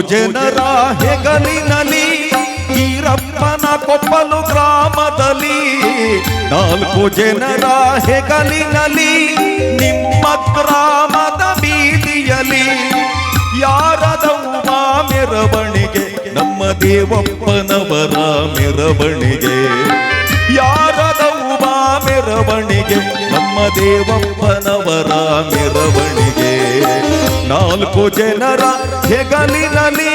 ಜನರ ಹೆಗಲಿನಲ್ಲಿ ಈರಪ್ಪನ ಕೊಪ್ಪಲು ಗ್ರಾಮದಲ್ಲಿ. ನಾಲ್ಕು ಜನರ ಹೆಗಲಿನಲ್ಲಿ ನಿಮ್ಮ ಗ್ರಾಮದ ಬೀದಿಯಲ್ಲಿ. ಯಾರದವ್ವ ಮೆರವಣಿಗೆ? ನಮ್ಮ ದೇವಪ್ಪನವರ ಮೆರವಣಿಗೆ. ಯಾರದವ್ವ ಮೆರವಣಿಗೆ? ನಮ್ಮ ದೇವಪ್ಪನವರ ಮೆರವಣಿಗೆ. ನಾಲ್ಕು ಜನರ ಹೆಗಲಿನಲ್ಲಿ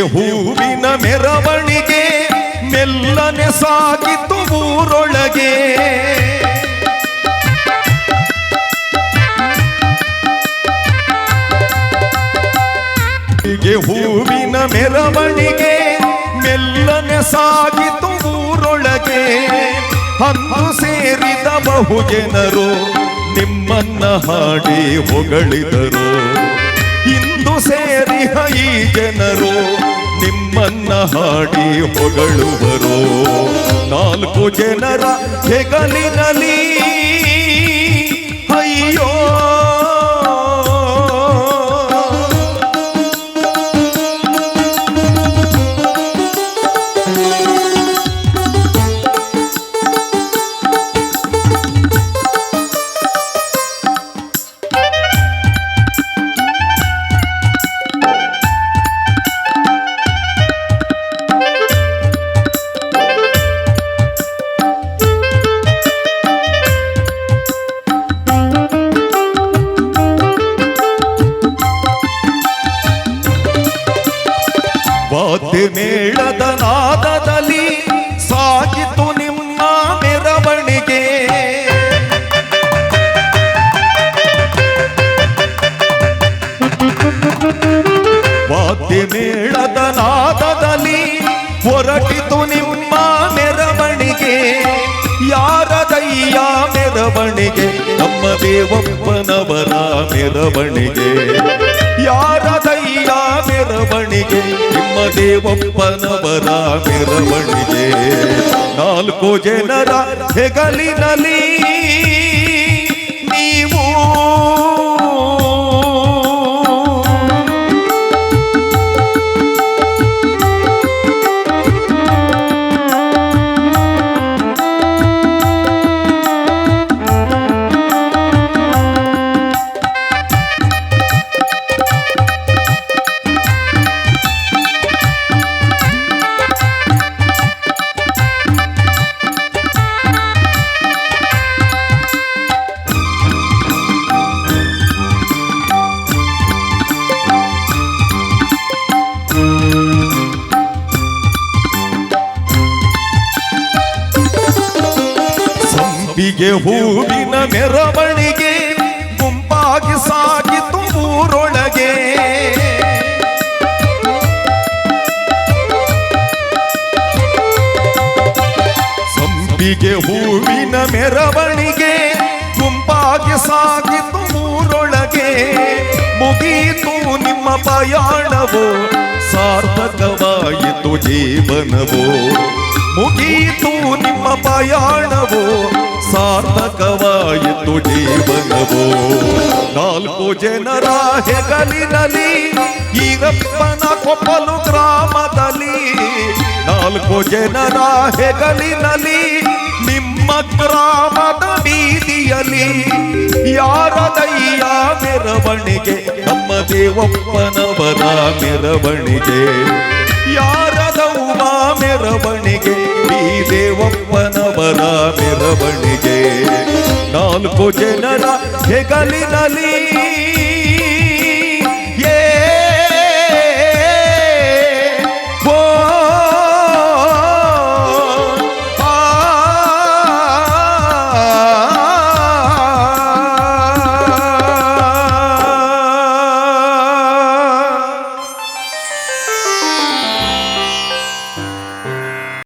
ಹೂವಿನ ಮೆರವಣಿಗೆ ಮೆಲ್ಲನೆ ಸಾಗಿತು ಊರೊಳಗೆ. ಹೂವಿನ ಮೆರವಣಿಗೆ ಮೆಲ್ಲನೆ ಸಾಗಿತು ಊರೊಳಗೆ. ಹಂದು ಸೇರಿದ ಬಹು ಜನರು ನಿಮ್ಮನ್ನ ಹಾಡಿ ಹೊಗಳಿದರು. ಇಂದು ಸೇರಿ ಈ ಜನರು ನಿಮ್ಮನ್ನ ಹಾಡಿ ಹೊಗಳುವರು. ನಾಲ್ಕು ಜನರ ಹೆಗಲಿನಲಿ ವಾದ್ಯ ಮೇಳದ ನಾದದಲ್ಲಿ ಸಾಗಿತು ನಿಮ್ಮ ಮೆರವಣಿಗೆ. ಮತ್ತೆ ಮೇಳದ ನಾದದಲ್ಲಿ ಹೊರಟಿತು ನಿಮ್ಮ ಮೆರವಣಿಗೆ. ಯಾರದಯ್ಯ ಮೆರವಣಿಗೆ? ನಮ್ಮ ದೇವಪ್ಪನವರ ಮೆರವಣಿಗೆ. ಮೆರವಣಿಗೆ ನಿಮ್ಮ ದೇವಪ್ಪನವರ ಮೆರವಣಿಗೆ. ನಾಲ್ಕು ಜನರ ಹೆಗಲಿನಲ್ಲಿ ಸಂಪಿಗೆ ಹೂವಿನ ಮೆರವಣಿಗೆ ಗುಂಪಾಗಿ ಸಾಗಿತು ಊರೊಳಗೆ. ಸಂಪಿಗೆ ಹೂವಿನ ಮೆರವಣಿಗೆ ಗುಂಪಾಗಿ ಸಾಗಿತು ಊರೊಳಗೆ. ಮುಗೀತು ನಿಮ್ಮ ಪಯಾಣವು, ಸಾರ್ಥಕವಾಯಿತು ಜೀವನವು. ಮುಗೀತು ನಿಮ್ಮ ಪಯಾಣವು ಸಾರ್ಥಕವಾಯಿತು ಜೀವನವು. ನಾಲ್ಕು ಜನರ ಹೆಗಲಿನಲ್ಲಿ ಈರಪ್ಪನ ಕೊಪ್ಪಲು ಗ್ರಾಮದಲ್ಲಿ. ನಾಲ್ಕು ಜನರ ಹೆಗಲಿನಲ್ಲಿ ನಿಮ್ಮ ಗ್ರಾಮದ ಬೀದಿಯಲ್ಲಿ ಯಾರದಯ್ಯ ಮೆರವಣಿಗೆ? ನಮ್ಮ ದೇವಪ್ಪನವರ ಮೆರವಣಿಗೆ. ಯಾರದವ್ವ ಮೆರವಣಿಗೆ? ಈ ದೇವಪ್ಪನವರ ಮೆರವಣಿಗೆ. ನಾಲ್ಕು ಜನರ ಹೆಗಲಿನಲ್ಲಿ